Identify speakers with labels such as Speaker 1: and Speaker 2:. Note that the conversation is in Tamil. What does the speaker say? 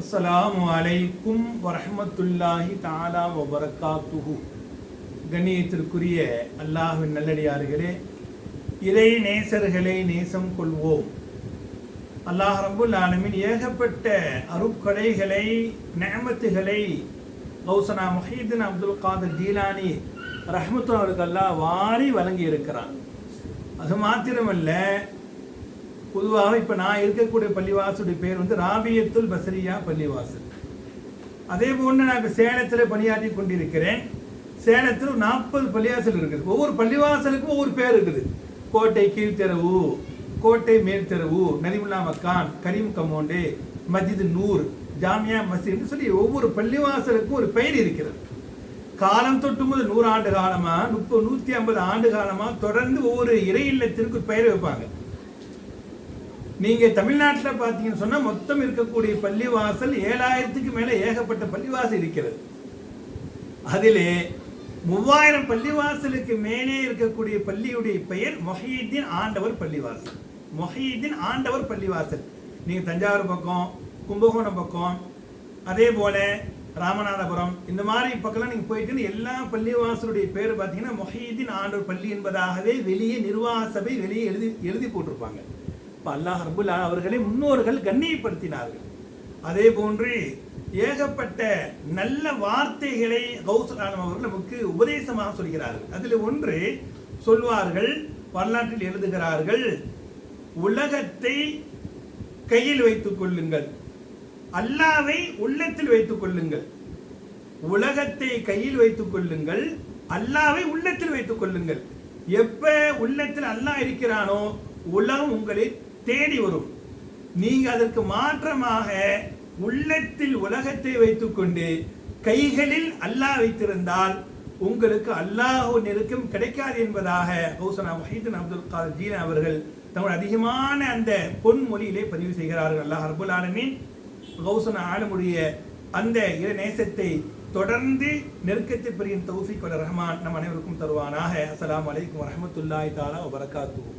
Speaker 1: அஸ்ஸலாமு அலைக்கும் வரமத்துல்லாஹி தாலா வபரகாத்துஹு. கண்ணியத்திற்குரிய அல்லாஹின் நல்லடியார்களே இறை நேசர்களை நேசம் கொள்வோம். அல்லாஹ் ரபுல் ஆலமின் ஏகப்பட்ட அருக்கடைகளை நேமத்துகளை கௌசனா முஹீதீன் அப்துல் காதர் ஜீலானி ரஹ்மத்து அல்லாஹ் வாரி வழங்கி இருக்கிறான் அது மாத்திரமல்ல பொதுவாக இப்போ நான் இருக்கக்கூடிய பள்ளிவாசலுடைய பேர் வந்து ராபியத்துல் பசரியா பள்ளிவாசல். அதே போன்று நான் இப்போ சேலத்தில் பணியாற்றி கொண்டிருக்கிறேன். சேலத்தில் நாற்பது பள்ளிவாசல் இருக்குது. ஒவ்வொரு பள்ளிவாசலுக்கும் ஒவ்வொரு பேர் இருக்குது. கோட்டை கீழ்த்தெரவு கோட்டை மேல்தெரவு நரிமுல்லா மக்கான் கரீம் கமோண்டே மஜித் நூர் ஜாமியா மசீத்னு சொல்லி ஒவ்வொரு பள்ளிவாசலுக்கும் ஒரு பெயர் இருக்கிறது. காலம் தொட்டு முதல் நூறு ஆண்டு காலமாக முப்பது நூற்றி ஐம்பது ஆண்டு காலமாக தொடர்ந்து ஒவ்வொரு இறை இல்லத்திற்கு ஒரு பெயர் வைப்பாங்க. நீங்கள் தமிழ்நாட்டில் பார்த்தீங்கன்னு சொன்னா மொத்தம் இருக்கக்கூடிய பள்ளிவாசல் ஏழாயிரத்துக்கு மேலே ஏகப்பட்ட பள்ளிவாசல் இருக்கிறது. அதிலே மூவாயிரம் பள்ளிவாசலுக்கு மேலே இருக்கக்கூடிய பள்ளியுடைய பெயர் மொஹீதீன் ஆண்டவர் பள்ளிவாசல். மொஹீதீன் ஆண்டவர் பள்ளிவாசல். நீங்கள் தஞ்சாவூர் பக்கம் கும்பகோணம் பக்கம் அதே போல் ராமநாதபுரம் இந்த மாதிரி பக்கம்லாம் நீங்கள் போயிட்டு எல்லா பள்ளிவாசலுடைய பேர் பார்த்தீங்கன்னா மொஹீதீன் ஆண்டவர் பள்ளி என்பதாகவே வெளியே நிர்வாக சபை வெளியே எழுதி எழுதி போட்டிருப்பாங்க. இப்போ அல்லாஹ் ரபுல்லா அவர்களை முன்னோர்கள் கண்ணியப்படுத்தினார்கள். அதே போன்று ஏகப்பட்ட நல்ல வார்த்தைகளை கௌசலானம் அவர்கள் நமக்கு உபதேசமாக சொல்கிறார்கள். அதில் ஒன்று சொல்வார்கள் வரலாற்றில் எழுதுகிறார்கள் உலகத்தை கையில் வைத்துக் கொள்ளுங்கள். அல்லாவை உள்ளத்தில் வைத்துக் கொள்ளுங்கள். உலகத்தை கையில் வைத்துக் கொள்ளுங்கள். அல்லாவை உள்ளத்தில் வைத்துக் கொள்ளுங்கள். எப்ப உள்ளத்தில் அல்லாஹ் இருக்கிறானோ உலகம் உங்களை தேடி வரும். நீங்க அதற்கு மாற்றமாக உள்ளத்தில் உலகத்தை வைத்துக்கொண்டு கைகளில் அல்லாஹ் வைத்திருந்தால் உங்களுக்கு அல்லாஹ் நெருக்கம் கிடைக்காது என்பதாக ஹவுசனா மஹீதன் அப்துல் காதர் ஜீனா அவர்கள் தங்கள் அதிகமான அந்த பொன்மொழியிலே பதிவு செய்கிறார்கள். அல்லாஹ் அர்புல் ஆலமீன் ஹவுசனா ஆலமுடைய அந்த இரு நேசத்தை தொடர்ந்து நெருக்கத்தை பெரியும் தௌஃபிக் ரஹ்மான் நம் அனைவருக்கும் தருவானாக. அஸ்லாம் வலைக்கம் வரமத்துல்லாய் தாலா வபரகாத்துஹு.